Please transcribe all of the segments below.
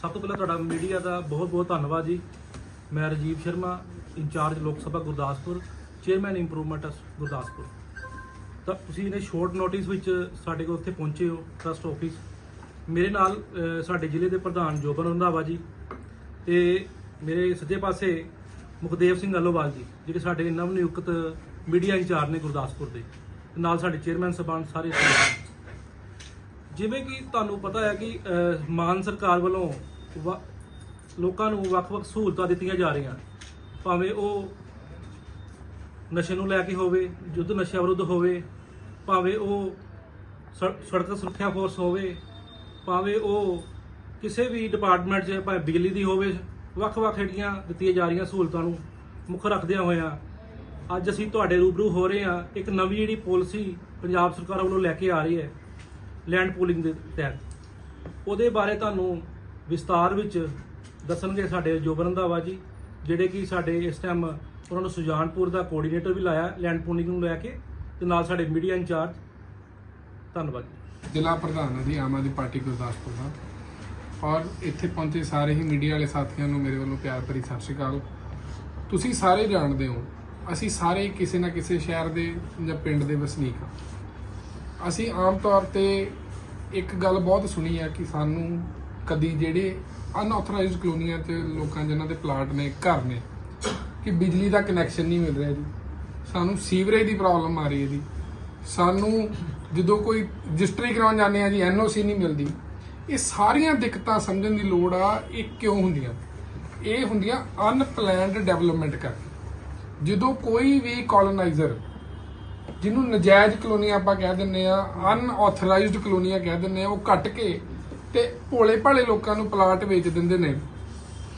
ਸਭ ਤੋਂ ਪਹਿਲਾਂ ਤੁਹਾਡਾ ਮੀਡੀਆ ਦਾ ਬਹੁਤ-ਬਹੁਤ ਧੰਨਵਾਦ ਜੀ। ਮੈਂ Rajiv Sharma, in charge Lok Sabha Gurdaspur, chairman improvement Gurdaspur. ਤਾਂ ਤੁਸੀਂ ਇਹਨੇ ਸ਼ੋਰਟ ਨੋਟਿਸ ਵਿੱਚ ਸਾਡੇ ਕੋਲ ਉੱਥੇ ਪਹੁੰਚੇ ਹੋ ਟਰਸਟ ਆਫਿਸ ਮੇਰੇ ਨਾਲ ਸਾਡੇ ਜ਼ਿਲ੍ਹੇ ਦੇ ਪ੍ਰਧਾਨ ਜੋਬਨ ਰੰਧਾਵਾ ਜੀ ਤੇ ਮੇਰੇ ਸੱਜੇ ਪਾਸੇ ਮੁਖਦੇਵ ਸਿੰਘ ਅਲੋਵਾਲ ਜੀ, ਜਿਹੜੇ ਸਾਡੇ ਨਵ ਨਿਯੁਕਤ ਮੀਡੀਆ ਇੰਚਾਰਜ ਨੇ ਗੁਰਦਾਸਪੁਰ ਦੇ। ਨਾਲ ਸਾਡੇ ਚੇਅਰਮੈਨ ਸਬਾਨ ਸਾਰੇ ਜਿਵੇਂ ਕਿ ਤੁਹਾਨੂੰ ਪਤਾ ਹੈ ਕਿ ਅਹ, ਮਾਨ ਸਰਕਾਰ ਵੱਲੋਂ ਵ- ਲੋਕਾਂ ਨੂੰ ਵੱਖ-ਵੱਖ ਸਹੂਲਤਾਂ ਦਿੱਤੀਆਂ ਜਾ ਰਹੀਆਂ। ਭਾਵੇਂ ਉਹ ਨਸ਼ੇ ਨੂੰ ਲੈ ਕੇ ਹੋਵੇ ਯੁੱਧ ਨਸ਼ਿਆਂ ਵਿਰੁੱਧ ਹੋਵੇ ਭਾਵੇਂ ਉਹ ਸੜ- ਸੜਕ ਸੁਰੱਖਿਆ ਫੋਰਸ ਹੋਵੇ ਭਾਵੇਂ ਉਹ ਕਿਸੇ ਵੀ ਡਿਪਾਰਟਮੈਂਟ 'ਚ ਭਾਵੇਂ ਬਿਜਲੀ ਦੀ ਹੋਵੇ ਵੱਖ-ਵੱਖ ਜਿਹੜੀਆਂ ਦਿੱਤੀਆਂ ਜਾ ਰਹੀਆਂ ਸਹੂਲਤਾਂ ਨੂੰ ਮੁੱਖ ਰੱਖਦਿਆਂ ਹੋਇਆਂ ਅੱਜ ਅਸੀਂ ਤੁਹਾਡੇ ਰੂਬਰੂ ਹੋ ਰਹੇ ਹਾਂ। ਇੱਕ ਨਵੀਂ ਜਿਹੜੀ ਪਾਲਿਸੀ ਪੰਜਾਬ ਸਰਕਾਰ ਵੱਲੋਂ ਲੈ ਕੇ ਆ ਰਹੀ ਹੈ। ਲੈਂਡ ਪੂਲਿੰਗ ਦੇ ਤਹਿਤ। ਉਹਦੇ ਬਾਰੇ ਤੁਹਾਨੂੰ ਵਿਸਤਾਰ ਵਿੱਚ ਦੱਸਣਗੇ ਸਾਡੇ ਜੋਬਨ ਰੰਧਾਵਾ ਜੀ, ਜਿਹੜੇ ਕਿ ਸਾਡੇ ਇਸ ਟਾਈਮ ਉਹਨਾਂ ਨੂੰ ਸੁਜਾਨਪੁਰ ਦਾ ਕੋਆਰਡੀਨੇਟਰ ਵੀ ਲਾਇਆ ਲੈਂਡ ਪੂਲਿੰਗ ਨੂੰ ਲੈ ਕੇ ਤੇ ਨਾਲ ਸਾਡੇ ਮੀਡੀਆ ਇੰਚਾਰਜ ਧੰਨਵਾਦ ਜੀ। ਜ਼ਿਲ੍ਹਾ ਪ੍ਰਧਾਨ ਹੈ ਜੀ, ਆਮ ਆਦਮੀ ਪਾਰਟੀ ਗੁਰਦਾਸਪੁਰ ਦਾ। ਔਰ ਇੱਥੇ ਪਹੁੰਚੇ ਸਾਰੇ ਹੀ ਮੀਡੀਆ ਵਾਲੇ ਸਾਥੀਆਂ ਨੂੰ ਮੇਰੇ ਵੱਲੋਂ ਪਿਆਰ ਭਰੀ ਸਤਿ ਸ਼੍ਰੀ ਅਕਾਲ। ਤੁਸੀਂ ਸਾਰੇ ਜਾਣਦੇ ਹੋ, ਅਸੀਂ ਸਾਰੇ ਕਿਸੇ ਨਾ ਕਿਸੇ ਸ਼ਹਿਰ ਦੇ ਜਾਂ ਪਿੰਡ ਦੇ ਵਸਨੀਕ ਹਾਂ। ਅਸੀਂ ਆਮ ਤੌਰ ਤੇ ਇੱਕ ਗੱਲ ਬਹੁਤ ਸੁਣੀ ਆ ਕਿ ਸਾਨੂੰ ਕਦੀ ਜਿਹੜੇ ਅਨਆਥੋਰਾਈਜ਼ਡ ਕਲੋਨੀਆਂ 'ਚ ਲੋਕਾਂ ਜਿਨ੍ਹਾਂ ਦੇ ਪਲਾਟ ਨੇ, ਘਰ ਨੇ, ਕਿ ਬਿਜਲੀ ਦਾ ਕਨੈਕਸ਼ਨ ਨਹੀਂ ਮਿਲ ਰਿਹਾ ਜੀ। ਸਾਨੂੰ ਸੀਵਰੇਜ ਦੀ ਪ੍ਰੋਬਲਮ ਆ ਰਹੀ ਹੈ ਜੀ। ਸਾਨੂੰ ਜਦੋਂ ਕੋਈ ਰਜਿਸਟਰੀ ਕਰਾਉਣ ਜਾਂਦੇ ਆ ਜੀ ਐਨਓਸੀ ਨਹੀਂ ਮਿਲਦੀ। ਇਹ ਸਾਰੀਆਂ ਦਿੱਕਤਾਂ ਸਮਝਣ ਦੀ ਲੋੜ ਆ, ਇਹ ਕਿਉਂ ਹੁੰਦੀਆਂ? ਇਹ ਹੁੰਦੀਆਂ ਅਨਪਲੈਨਡ ਡਿਵੈਲਪਮੈਂਟ ਕਰਕੇ। ਜਦੋਂ ਕੋਈ ਵੀ ਕਲੋਨਾਈਜ਼ਰ ਜਿਹਨੂੰ ਨਜਾਇਜ਼ ਕਲੋਨੀਆਂ ਆਪਾਂ ਕਹਿ ਦਿੰਨੇ ਆ ਅਨਆਥੋਰਾਈਜ਼ਡ ਕਲੋਨੀਆਂ ਕਹਿ ਦਿੰਨੇ ਆ, ਉਹ ਕੱਟ ਕੇ ਤੇ ਭੋਲੇ ਭਾਲੇ ਲੋਕਾਂ ਨੂੰ ਪਲਾਟ ਵੇਚ ਦਿੰਦੇ ਨੇ।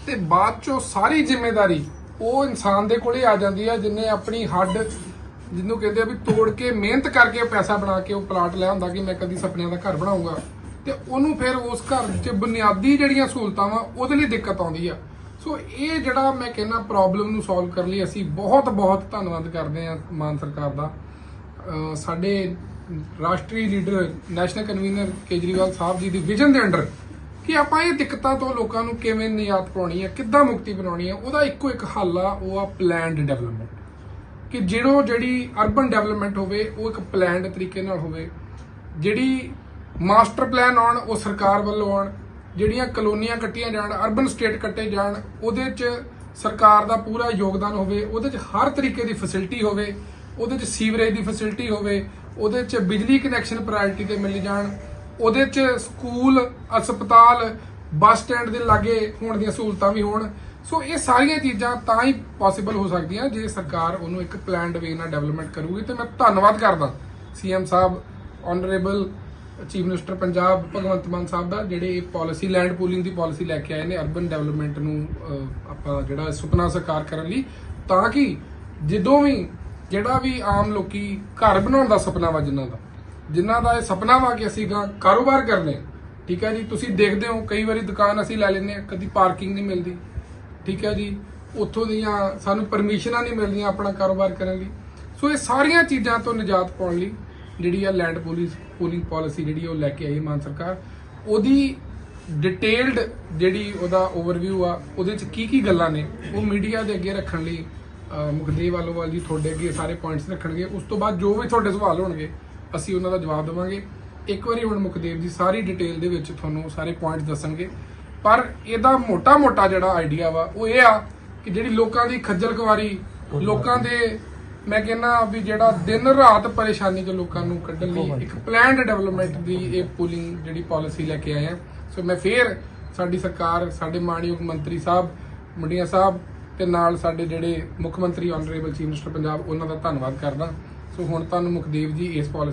ਤੇ ਬਾਅਦ ਚੋਂ ਸਾਰੀ ਜ਼ਿੰਮੇਵਾਰੀ ਉਹ ਇਨਸਾਨ ਦੇ ਕੋਲੇ ਆ ਜਾਂਦੀ ਆ ਜਿਨੇ ਆਪਣੀ ਹੱਡ ਜਿਹਨੂੰ ਕਹਿੰਦੇ ਆ ਵੀ ਤੋੜ ਕੇ ਮਿਹਨਤ ਕਰਕੇ ਪੈਸਾ ਬਣਾ ਕੇ ਉਹ ਪਲਾਟ ਲਿਆ ਹੁੰਦਾ ਕਿ ਮੈਂ ਕਦੀ ਸੁਪਨਿਆਂ ਦਾ ਘਰ ਬਣਾਉਂਗਾ। ਤੇ ਉਹਨੂੰ ਫਿਰ ਉਸ ਘਰ 'ਚ ਬੁਨਿਆਦੀ ਜਿਹੜੀਆਂ ਸਹੂਲਤਾਂ ਵਾ, ਉਹਦੇ ਲਈ ਦਿੱਕਤ ਆਉਂਦੀ ਆ। ਸੋ ਇਹ ਜਿਹੜਾ ਮੈਂ ਕਹਿੰਦਾ ਪ੍ਰੋਬਲਮ ਨੂੰ ਸੋਲਵ ਕਰਨ ਲਈ ਅਸੀਂ ਬਹੁਤ ਬਹੁਤ ਧੰਨਵਾਦ ਕਰਦੇ ਆ ਮਾਨ ਸਰਕਾਰ ਦਾ। ਸਾਡੇ ਰਾਸ਼ਟਰੀ leader, national convener Kejriwal Sahib ji ਦੀ ਵਿਜ਼ਨ ਦੇ ਅੰਡਰ ਕਿ ਆਪਾਂ ਇਹ ਦਿੱਕਤਾਂ ਤੋਂ ਲੋਕਾਂ ਨੂੰ ਕਿਵੇਂ ਨਿਯਾਤ ਪਾਉਣੀ ਹੈ, ਕਿੱਦਾਂ ਮੁਕਤੀ ਬਣਾਉਣੀ ਹੈ, ਉਹਦਾ ਇੱਕੋ ਇੱਕ ਹੱਲ ਆ, ਉਹ ਆ ਪਲੈਨਡ ਡਿਵੈਲਪਮੈਂਟ। ਕਿ ਜਿਹੜੋ ਜਿਹੜੀ ਅਰਬਨ ਡਿਵੈਲਪਮੈਂਟ ਹੋਵੇ, ਉਹ ਇੱਕ ਪਲੈਨਡ ਤਰੀਕੇ ਨਾਲ ਹੋਵੇ। ਜਿਹੜੀ ਮਾਸਟਰ ਪਲਾਨ ਆਉਣ, ਉਹ ਸਰਕਾਰ ਵੱਲੋਂ ਆਉਣ। ਜਿਹੜੀਆਂ ਕਲੋਨੀਆਂ ਕੱਟੀਆਂ ਜਾਣ, ਅਰਬਨ ਸਟੇਟ ਕੱਟੇ ਜਾਣ, ਉਹਦੇ 'ਚ ਸਰਕਾਰ ਦਾ ਪੂਰਾ ਯੋਗਦਾਨ ਹੋਵੇ, ਉਹਦੇ 'ਚ ਹਰ ਤਰੀਕੇ ਦੀ ਫੈਸਿਲਿਟੀ ਹੋਵੇ। ਉਹਦੇ 'ਚ ਸੀਵਰੇਜ ਦੀ ਫੈਸਿਲਿਟੀ ਹੋਵੇ, ਉਹਦੇ 'ਚ ਬਿਜਲੀ ਕਨੈਕਸ਼ਨ ਪ੍ਰਾਇੋਰਟੀ ਤੇ ਮਿਲ ਜਾਣ, ਉਹਦੇ 'ਚ ਸਕੂਲ, ਹਸਪਤਾਲ, ਬੱਸ ਸਟੈਂਡ ਦੇ ਲਾਗੇ ਹੋਣ ਦੀਆਂ ਸਹੂਲਤਾਂ ਵੀ ਹੋਣ। ਸੋ ਇਹ ਸਾਰੀਆਂ ਚੀਜ਼ਾਂ ਤਾਂ ਹੀ ਪੋਸੀਬਲ ਹੋ ਸਕਦੀਆਂ ਜੇ ਸਰਕਾਰ ਉਹਨੂੰ ਇੱਕ ਪਲਾਨਡ ਵੇ ਨਾਲ ਡਿਵੈਲਪਮੈਂਟ ਕਰੂਗੀ। ਤੇ ਮੈਂ ਧੰਨਵਾਦ ਕਰਦਾ CM Sahib honourable chief minister Punjab, Bhagwant Mann Sahib ਦਾ, ਜਿਹੜੇ ਇਹ ਪਾਲਿਸੀ ਲੈਂਡ ਪੂਲਿੰਗ ਦੀ ਪਾਲਿਸੀ ਲੈ ਕੇ ਆਏ ਨੇ ਅਰਬਨ ਡਿਵੈਲਪਮੈਂਟ ਨੂੰ ਆਪਾਂ ਜਿਹੜਾ ਸੁਪਨਾ ਸਾਕਾਰ ਕਰਨ ਲਈ। ਤਾਂ ਕਿ ਜਦੋਂ ਵੀ ਜਿਹੜਾ ਵੀ ਆਮ ਲੋਕੀ ਘਰ ਬਣਾਉਣ ਦਾ ਸੁਪਨਾ ਵਾ ਜਿਨ੍ਹਾਂ ਦਾ ਜਿਨ੍ਹਾਂ ਦਾ ਇਹ ਸੁਪਨਾ ਵਾ ਕਿ ਅਸੀਂ ਗਾ ਕਾਰੋਬਾਰ ਕਰਨੇ ਠੀਕ ਹੈ ਜੀ, ਤੁਸੀਂ ਦੇਖਦੇ ਹੋ, ਕਈ ਵਾਰੀ ਦੁਕਾਨ ਅਸੀਂ ਲੈ ਲੈਂਦੇ ਹਾਂ, ਕਦੀ ਪਾਰਕਿੰਗ ਨਹੀਂ ਮਿਲਦੀ। ਠੀਕ ਹੈ ਜੀ, ਉੱਥੋਂ ਦੀਆਂ ਸਾਨੂੰ ਪਰਮਿਸ਼ਨਾਂ ਨਹੀਂ ਮਿਲਦੀਆਂ ਆਪਣਾ ਕਾਰੋਬਾਰ ਕਰਨ ਲਈ। ਸੋ ਇਹ ਸਾਰੀਆਂ ਚੀਜ਼ਾਂ ਤੋਂ ਨਿਜਾਤ ਪਾਉਣ ਲਈ ਜਿਹੜੀ ਆ ਲੈਂਡ ਪੋਲਿਸ ਪੂਲਿੰਗ ਪਾਲਿਸੀ ਜਿਹੜੀ ਉਹ ਲੈ ਕੇ ਆਈ ਮਾਨ ਸਰਕਾਰ। ਉਹਦੀ ਡਿਟੇਲਡ ਜਿਹੜੀ ਉਹਦਾ ਓਵਰਵਿਊ ਆ, ਉਹਦੇ ਚ ਕੀ ਕੀ ਗੱਲਾਂ ਨੇ, ਉਹ ਮੀਡੀਆ ਦੇ ਅੱਗੇ ਰੱਖਣ ਲਈ ਅਹ, ਮੁਖਦੇਵ ਵਾਲੋਵਾਲ ਜੀ ਤੁਹਾਡੇ ਅੱਗੇ ਸਾਰੇ ਪੁਆਇੰਟਸ ਰੱਖਣਗੇ। ਉਸ ਤੋਂ ਬਾਅਦ ਜੋ ਵੀ ਤੁਹਾਡੇ ਸਵਾਲ ਹੋਣਗੇ ਅਸੀਂ ਉਹਨਾਂ ਦਾ ਜਵਾਬ ਦੇਵਾਂਗੇ। ਇੱਕ ਵਾਰੀ ਹੁਣ ਮੁਖਦੇਵ ਜੀ ਸਾਰੀ ਡਿਟੇਲ ਦੇ ਵਿੱਚ ਤੁਹਾਨੂੰ ਸਾਰੇ ਪੁਆਇੰਟਸ ਦੱਸਣਗੇ। ਪਰ ਇਹਦਾ ਮੋਟਾ-ਮੋਟਾ ਜਿਹੜਾ ਆਈਡੀਆ ਵਾ ਉਹ ਇਹ ਆ ਕਿ ਜਿਹੜੀ ਲੋਕਾਂ ਦੀ ਖੱਜਲ ਖਵਾਰੀ ਲੋਕਾਂ ਦੇ ਮੈਂ ਕਹਿੰਨਾ ਵੀ ਜਿਹੜਾ ਦਿਨ ਰਾਤ ਪਰੇਸ਼ਾਨੀ ਤੋਂ ਲੋਕਾਂ ਨੂੰ ਕੱਢਣ ਲਈ ਇੱਕ ਪਲਾਨਡ ਡਿਵੈਲਪਮੈਂਟ ਦੀ ਇਹ ਪੂਲਿੰਗ ਜਿਹੜੀ ਪਾਲਿਸੀ ਲੈ ਕੇ ਆਏ ਆ। ਸੋ ਮੈਂ ਫੇਰ ਸਾਡੀ ਸਰਕਾਰ ਸਾਡੇ ਮਾਣਯੋਗ ਮੰਤਰੀ ਸਾਹਿਬ ਮੁੰਡੀਆਂ ਸਾਹਿਬ ਤੇ ਨਾਲ ਸਾਡੇ ਜਿਹੜੇ ਮੁੱਖ ਮੰਤਰੀ ਆਨਰੇਬਲ ਚੀਫ ਮਿਨਿਸਟਰ ਪੰਜਾਬ ਉਹਨਾਂ ਦਾ ਧੰਨਵਾਦ ਕਰਦਾ। ਸੋ ਹੁਣ ਤੁਹਾਨੂੰ ਮੁਖਦੇਵ ਜੀ, ਇਸ ਪਾਲਿਸੀ